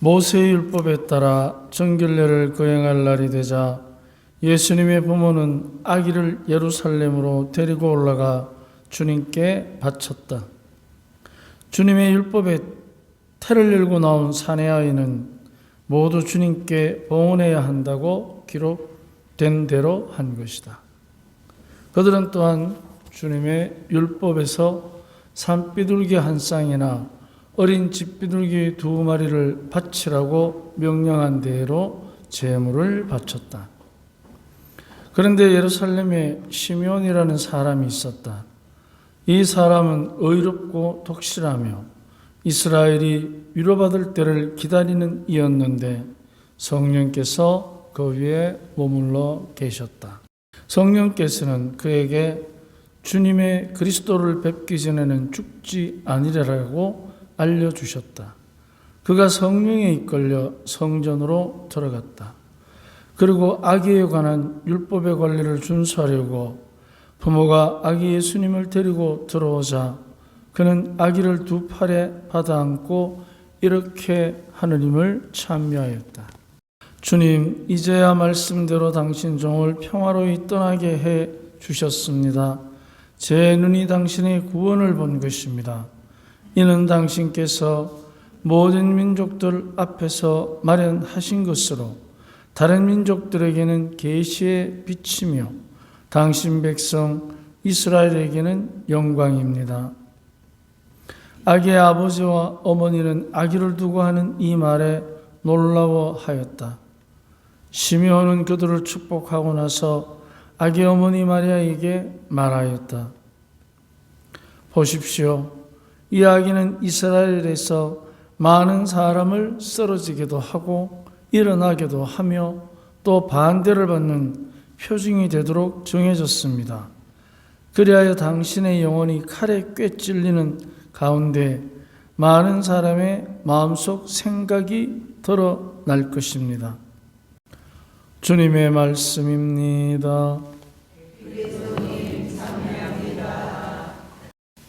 모세의 율법에 따라 정결례를 거행할 날이 되자 예수님의 부모는 아기를 예루살렘으로 데리고 올라가 주님께 바쳤다. 주님의 율법에 태를 열고 나온 사내 아이는 모두 주님께 봉헌해야 한다고 기록된 대로 한 것이다. 그들은 또한 주님의 율법에서 산비둘기 한 쌍이나 어린 집 비둘기 두 마리를 바치라고 명령한 대로 제물을 바쳤다. 그런데 예루살렘에 시meon이라는 사람이 있었다. 이 사람은 의롭고 독실하며 이스라엘이 위로받을 때를 기다리는 이였는데 성령께서 그 위에 머물러 계셨다. 성령께서는 그에게 주님의 그리스도를 뵙기 전에는 죽지 아니라고 알려주셨다. 그가 성령에 이끌려 성전으로 들어갔다. 그리고 아기에 관한 율법의 관리를 준수하려고 부모가 아기 예수님을 데리고 들어오자 그는 아기를 두 팔에 받아 안고 이렇게 하느님을 찬미하였다. 주님, 이제야 말씀대로 당신 종을 평화로이 떠나게 해 주셨습니다. 제 눈이 당신의 구원을 본 것입니다. 이는 당신께서 모든 민족들 앞에서 마련하신 것으로 다른 민족들에게는 계시의 빛이며 당신 백성 이스라엘에게는 영광입니다. 아기의 아버지와 어머니는 아기를 두고 하는 이 말에 놀라워하였다. 시meon은 그들을 축복하고 나서 아기 어머니 마리아에게 말하였다. 보십시오. 이 아기는 이스라엘에서 많은 사람을 쓰러지게도 하고 일어나게도 하며 또 반대를 받는 표징이 되도록 정해졌습니다. 그리하여 당신의 영혼이 칼에 꿰 찔리는 가운데 많은 사람의 마음속 생각이 드러날 것입니다. 주님의 말씀입니다.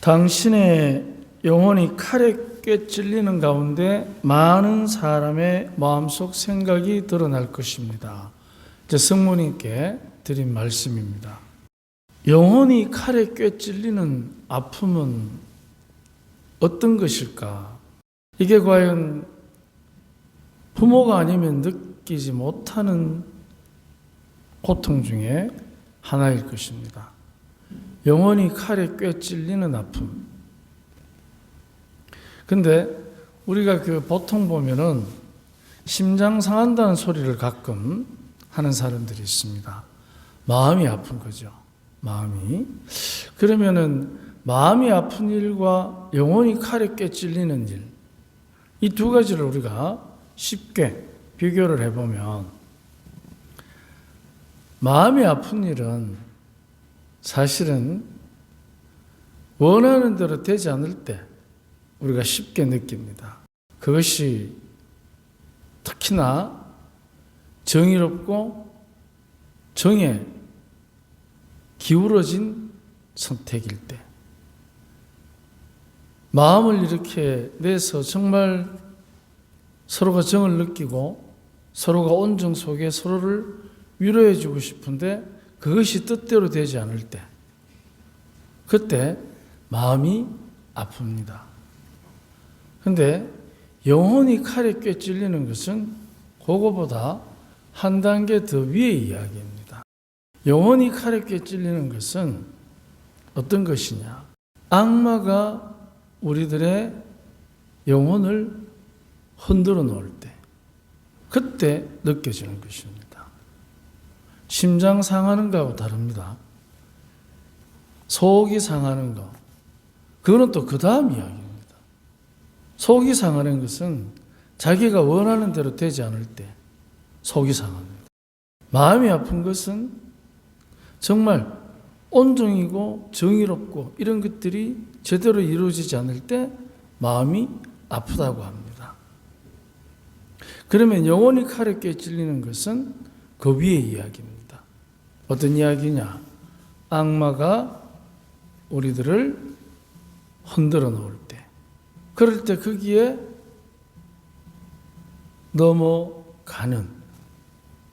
당신의 영혼이 칼에 꿰 찔리는 가운데 많은 사람의 마음속 생각이 드러날 것입니다. 이제 성모님께 드린 말씀입니다. 영혼이 칼에 꿰 찔리는 아픔은 어떤 것일까? 이게 과연 부모가 아니면 느끼지 못하는 고통 중에 하나일 것입니다. 영혼이 칼에 꿰 찔리는 아픔. 근데 우리가 그 보통 보면은 심장 상한다는 소리를 가끔 하는 사람들이 있습니다. 마음이 아픈 거죠. 마음이. 그러면은 마음이 아픈 일과 영혼이 칼에 꿰 찔리는 일. 이 두 가지를 우리가 쉽게 비교를 해보면 마음이 아픈 일은 사실은 원하는 대로 되지 않을 때 우리가 쉽게 느낍니다. 그것이 특히나 정의롭고 정에 기울어진 선택일 때 마음을 이렇게 내서 정말 서로가 정을 느끼고 서로가 온정 속에 서로를 위로해 주고 싶은데 그것이 뜻대로 되지 않을 때 그때 마음이 아픕니다. 근데 영혼이 칼에 꿰 찔리는 것은 그거보다 한 단계 더 위의 이야기입니다. 영혼이 칼에 꿰 찔리는 것은 어떤 것이냐? 악마가 우리들의 영혼을 흔들어 놓을 때, 그때 느껴지는 것입니다. 심장 상하는 거하고 다릅니다. 속이 상하는 거, 그거는 또 그 다음 이야기입니다. 속이 상하는 것은 자기가 원하는 대로 되지 않을 때 속이 상합니다. 마음이 아픈 것은 정말 온정이고 정의롭고 이런 것들이 제대로 이루어지지 않을 때 마음이 아프다고 합니다. 그러면 영혼이 칼에 꿰 찔리는 것은 그 위의 이야기입니다. 어떤 이야기냐? 악마가 우리들을 흔들어 놓을 때. 그럴 때 거기에 넘어가는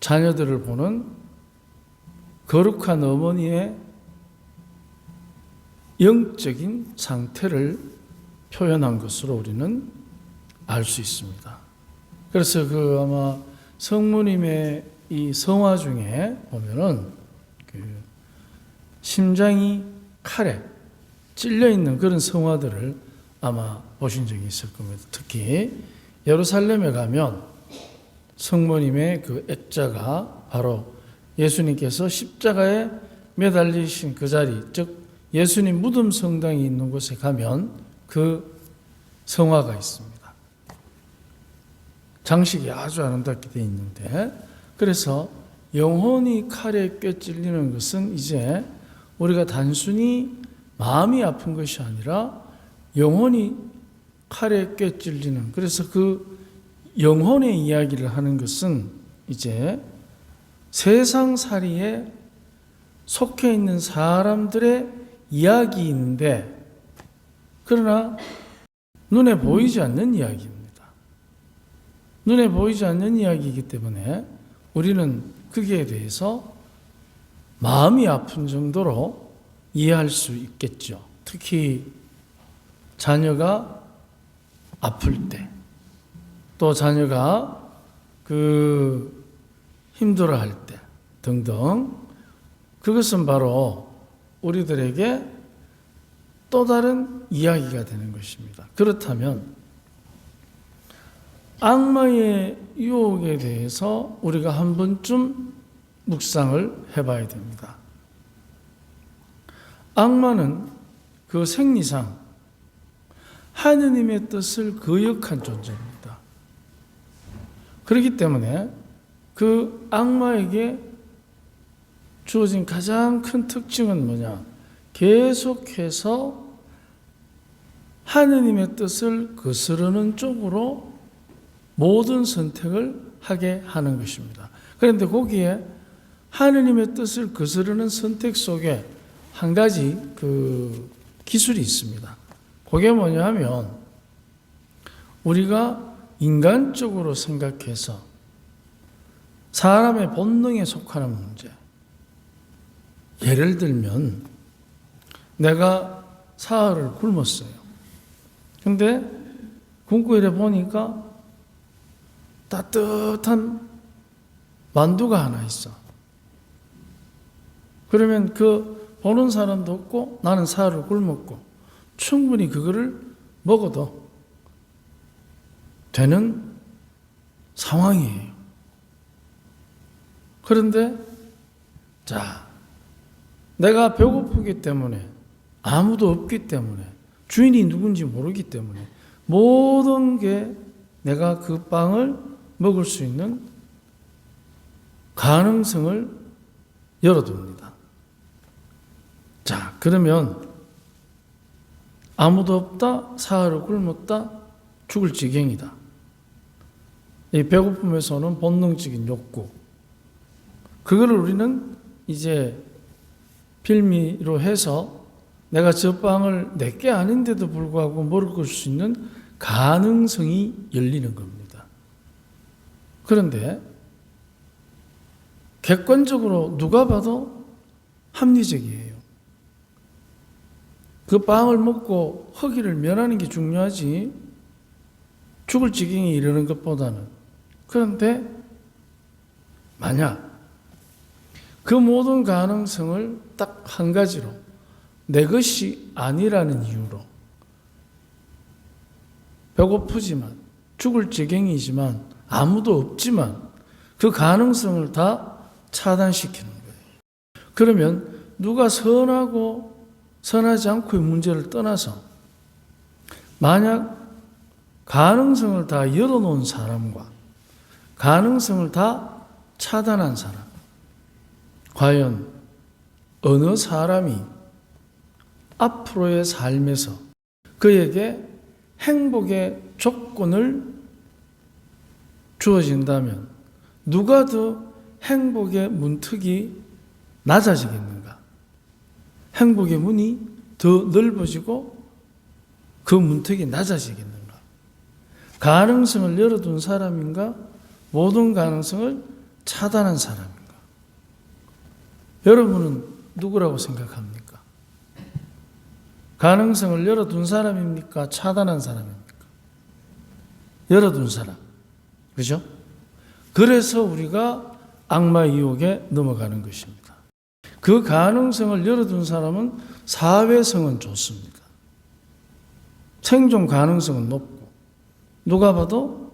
자녀들을 보는 거룩한 어머니의 영적인 상태를 표현한 것으로 우리는 알 수 있습니다. 그래서 그 아마 성모님의 이 성화 중에 보면은 그 심장이 칼에 찔려 있는 그런 성화들을 아마 보신 적이 있을 겁니다. 특히 예루살렘에 가면 성모님의 그 액자가 바로 예수님께서 십자가에 매달리신 그 자리, 즉 예수님 무덤 성당이 있는 곳에 가면 그 성화가 있습니다. 장식이 아주 아름답게 되어 있는데 그래서 영혼이 칼에 꿰찔리는 것은 이제 우리가 단순히 마음이 아픈 것이 아니라 영혼이 칼에 꿰찔리는 그래서 그 영혼의 이야기를 하는 것은 이제 세상살이에 속해 있는 사람들의 이야기인데 그러나 눈에 보이지 않는 이야기입니다. 눈에 보이지 않는 이야기이기 때문에 우리는 거기에 대해서 마음이 아픈 정도로 이해할 수 있겠죠. 특히 자녀가 아플 때, 또 자녀가 그 힘들어 할 때 등등 그것은 바로 우리들에게 또 다른 이야기가 되는 것입니다. 그렇다면 악마의 유혹에 대해서 우리가 한 번쯤 묵상을 해봐야 됩니다. 악마는 그 생리상 하느님의 뜻을 거역한 존재입니다. 그렇기 때문에 그 악마에게 주어진 가장 큰 특징은 뭐냐? 계속해서 하느님의 뜻을 거스르는 쪽으로 모든 선택을 하게 하는 것입니다. 그런데 거기에 하느님의 뜻을 거스르는 선택 속에 한 가지 그 기술이 있습니다. 그게 뭐냐 하면 우리가 인간적으로 생각해서 사람의 본능에 속하는 문제. 예를 들면 내가 사흘을 굶었어요. 근데 굶고 이래 보니까 따뜻한 만두가 하나 있어. 그러면 그 보는 사람도 없고 나는 사흘을 굶었고 충분히 그거를 먹어도 되는 상황이에요. 그런데 자, 내가 배고프기 때문에 아무도 없기 때문에 주인이 누군지 모르기 때문에 모든 게 내가 그 빵을 먹을 수 있는 가능성을 열어둡니다. 자, 그러면 아무도 없다, 사흘을 굶었다, 죽을 지경이다. 이 배고픔에서 오는 본능적인 욕구. 그거를 우리는 이제 빌미로 해서 내가 저 빵을 내게 아닌데도 불구하고 먹을 수 있는 가능성이 열리는 겁니다. 그런데 객관적으로 누가 봐도 합리적이에요. 그 빵을 먹고 허기를 면하는 게 중요하지 죽을 지경에 이르는 것보다는 그런데 만약 그 모든 가능성을 딱 한 가지로 내 것이 아니라는 이유로 배고프지만 죽을 지경이지만 아무도 없지만 그 가능성을 다 차단시키는 거예요. 그러면 누가 선하고 선하지 않고의 문제를 떠나서 만약 가능성을 다 열어놓은 사람과 가능성을 다 차단한 사람, 과연 어느 사람이 앞으로의 삶에서 그에게 행복의 조건을 주어진다면 누가 더 행복의 문턱이 낮아지겠는가? 행복의 문이 더 넓어지고 그 문턱이 낮아지겠는가? 가능성을 열어둔 사람인가? 모든 가능성을 차단한 사람인가? 여러분은 누구라고 생각합니까? 가능성을 열어둔 사람입니까? 차단한 사람입니까? 열어둔 사람. 그죠? 그래서 우리가 악마 유혹에 넘어가는 것입니다. 그 가능성을 열어둔 사람은 사회성은 좋습니다. 생존 가능성은 높고, 누가 봐도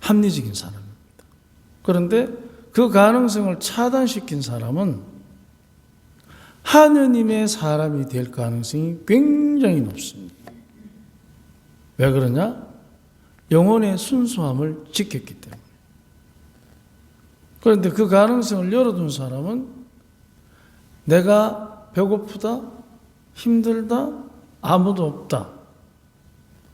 합리적인 사람입니다. 그런데 그 가능성을 차단시킨 사람은 하느님의 사람이 될 가능성이 굉장히 높습니다. 왜 그러냐? 영혼의 순수함을 지켰기 때문에. 그런데 그 가능성을 열어둔 사람은 내가 배고프다, 힘들다, 아무도 없다.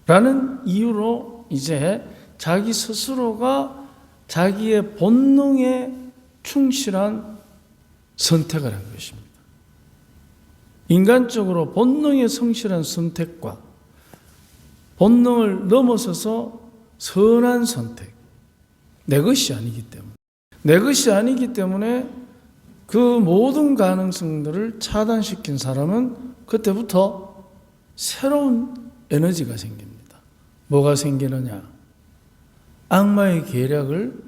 라는 이유로 이제 자기 스스로가 자기의 본능에 충실한 선택을 한 것입니다. 인간적으로 본능에 성실한 선택과 본능을 넘어서서 선한 선택, 내 것이 아니기 때문에 내 것이 아니기 때문에 그 모든 가능성들을 차단시킨 사람은 그때부터 새로운 에너지가 생깁니다. 뭐가 생기느냐? 악마의 계략을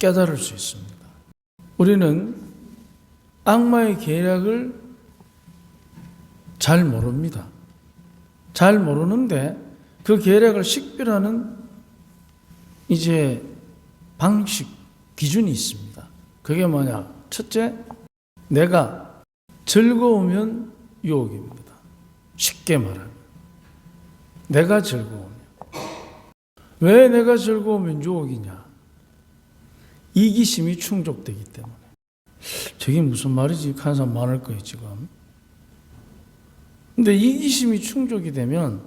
깨달을 수 있습니다. 우리는 악마의 계략을 잘 모릅니다. 잘 모르는데 그 계략을 식별하는 이제 방식, 기준이 있습니다. 그게 뭐냐? 첫째, 내가 즐거우면 유혹입니다. 쉽게 말하면. 내가 즐거우면. 왜 내가 즐거우면 유혹이냐? 이기심이 충족되기 때문에. 저게 무슨 말이지? 사람 많을 거예요, 지금. 근데 이기심이 충족이 되면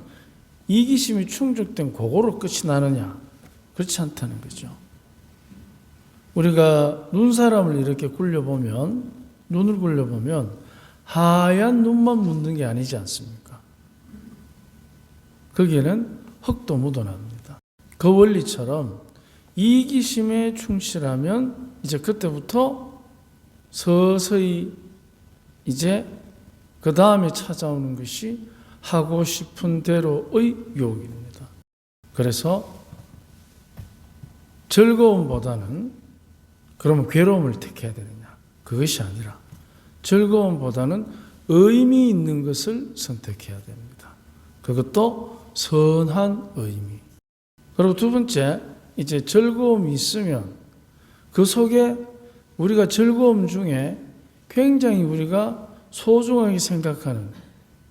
이기심이 충족된 그거로 끝이 나느냐? 그렇지 않다는 거죠. 우리가 눈 사람을 이렇게 굴려보면, 눈을 굴려보면 하얀 눈만 묻는 게 아니지 않습니까? 거기에는 흙도 묻어납니다. 그 원리처럼 이기심에 충실하면 이제 그때부터 서서히 이제 그 다음에 찾아오는 것이 하고 싶은 대로의 유혹입니다. 그래서 즐거움보다는 그러면 괴로움을 택해야 되느냐? 그것이 아니라 즐거움보다는 의미 있는 것을 선택해야 됩니다. 그것도 선한 의미. 그리고 두 번째, 이제 즐거움이 있으면 그 속에 우리가 즐거움 중에 굉장히 우리가 소중하게 생각하는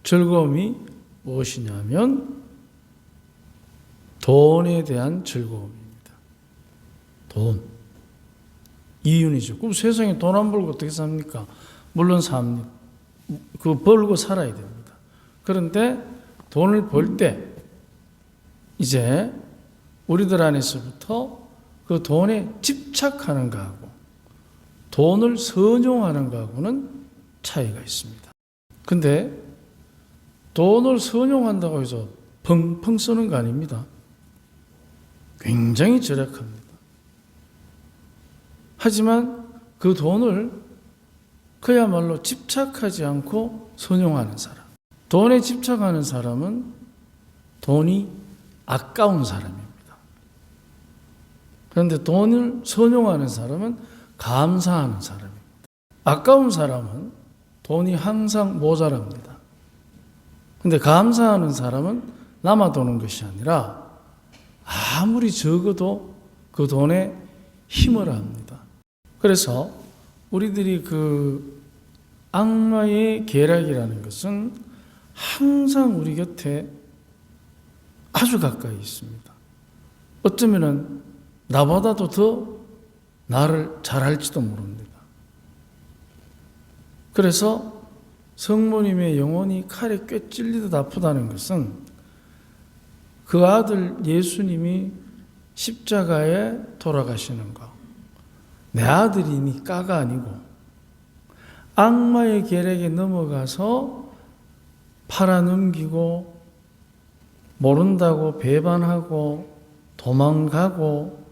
즐거움이 무엇이냐면 돈에 대한 즐거움입니다. 돈. 이윤이죠. 그럼 세상에 돈 안 벌고 어떻게 삽니까? 물론 삽니다. 그 벌고 살아야 됩니다. 그런데 돈을 벌 때 이제 우리들 안에서부터 그 돈에 집착하는 거하고 돈을 선용하는 거하고는 차이가 있습니다. 근데 돈을 선용한다고 해서 펑펑 쓰는 거 아닙니다. 굉장히 절약합니다. 하지만 그 돈을 그야말로 집착하지 않고 선용하는 사람. 돈에 집착하는 사람은 돈이 아까운 사람입니다. 그런데 돈을 선용하는 사람은 감사하는 사람입니다. 아까운 사람은 돈이 항상 모자랍니다. 근데 감사하는 사람은 남아도는 것이 아니라 아무리 적어도 그 돈에 힘을 합니다. 그래서 우리들이 그 악마의 계략이라는 것은 항상 우리 곁에 아주 가까이 있습니다. 어쩌면은 나보다도 더 나를 잘 알지도 모릅니다. 그래서 성모님의 영혼이 칼에 꿰 찔리듯 아프다는 것은 그 아들 예수님이 십자가에 돌아가시는 것. 내 아들이니 까가 아니고 악마의 계략에 넘어가서 팔아넘기고 모른다고 배반하고 도망가고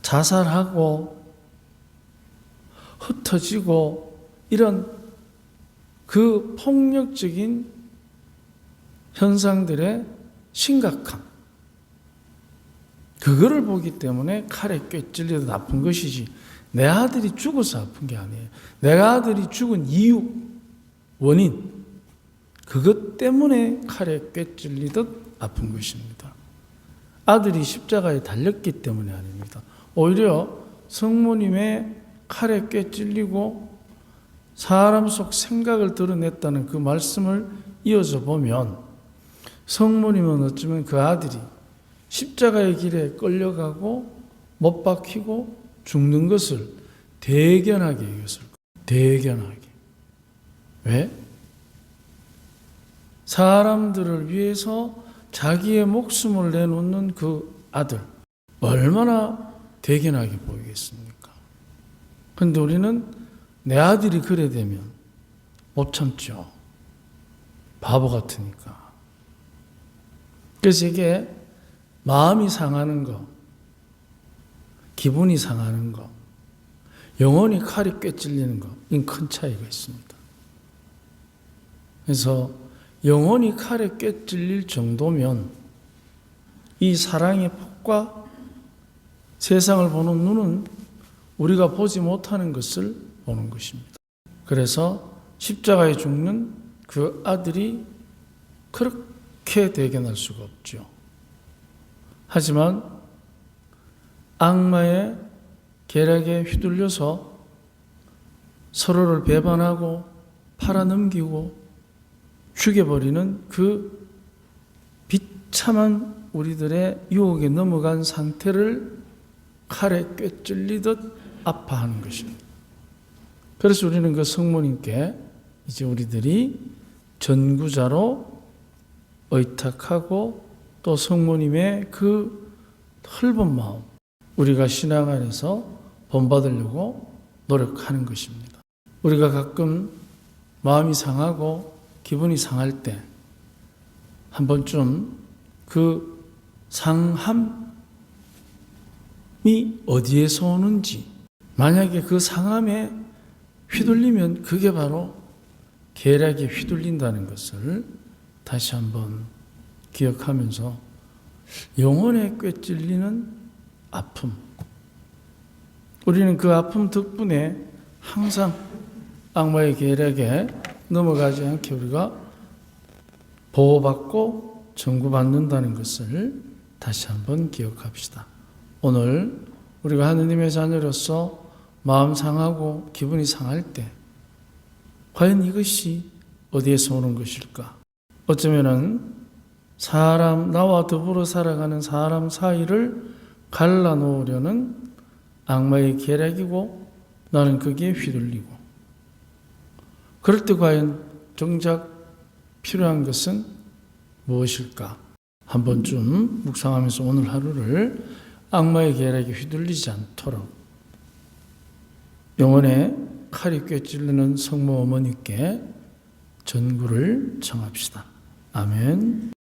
자살하고 흩어지고 이런 그 폭력적인 현상들의 심각함. 그거를 보기 때문에 칼에 꿰찔려도 아픈 것이지 내 아들이 죽어서 아픈 게 아니에요. 내 아들이 죽은 이유, 원인, 그것 때문에 칼에 꿰찔리듯 아픈 것입니다. 아들이 십자가에 달렸기 때문이 아닙니다. 오히려 성모님의 칼에 꿰찔리고 사람 속 생각을 드러냈다는 그 말씀을 이어서 보면 성모님은 어쩌면 그 아들이 십자가의 길에 끌려가고 못 박히고 죽는 것을 대견하게 여겼을 거예요. 대견하게. 왜? 사람들을 위해서 자기의 목숨을 내놓는 그 아들. 얼마나 대견하게 보이겠습니까? 근데 우리는 내 아들이 그래 되면 못 참죠. 바보 같으니까. 그래서 이게 마음이 상하는 거, 기분이 상하는 거, 영혼이 칼이 꿰찔리는 거, 이건 큰 차이가 있습니다. 그래서 영혼이 칼에 꿰찔릴 정도면 이 사랑의 폭과 세상을 보는 눈은 우리가 보지 못하는 것을 보는 것입니다. 그래서 십자가에 죽는 그 아들이 그렇게 대견할 수가 없죠. 하지만 악마의 계략에 휘둘려서 서로를 배반하고 팔아넘기고 죽여버리는 그 비참한 우리들의 유혹에 넘어간 상태를 칼에 꿰찔리듯 아파하는 것입니다. 그래서 우리는 그 성모님께 이제 우리들이 전구자로 의탁하고 또 성모님의 그 헐본 마음, 우리가 신앙 안에서 본받으려고 노력하는 것입니다. 우리가 가끔 마음이 상하고 기분이 상할 때 한 번쯤 그 상함이 어디에서 오는지 만약에 그 상함에 휘둘리면 그게 바로 계략에 휘둘린다는 것을 다시 한번 기억하면서 영혼에 꿰찔리는 아픔. 우리는 그 아픔 덕분에 항상 악마의 계략에 넘어가지 않게 우리가 보호받고 전구받는다는 것을 다시 한번 기억합시다. 오늘 우리가 하느님의 자녀로서 마음 상하고 기분이 상할 때 과연 이것이 어디에서 오는 것일까? 어쩌면은 사람 나와 더불어 살아가는 사람 사이를 갈라놓으려는 악마의 계략이고 나는 거기에 휘둘리고 그럴 때 과연 정작 필요한 것은 무엇일까? 한 번쯤 묵상하면서 오늘 하루를 악마의 계략에 휘둘리지 않도록 영혼에 칼이 꿰찔리는 성모 어머니께 전구를 청합시다. 아멘.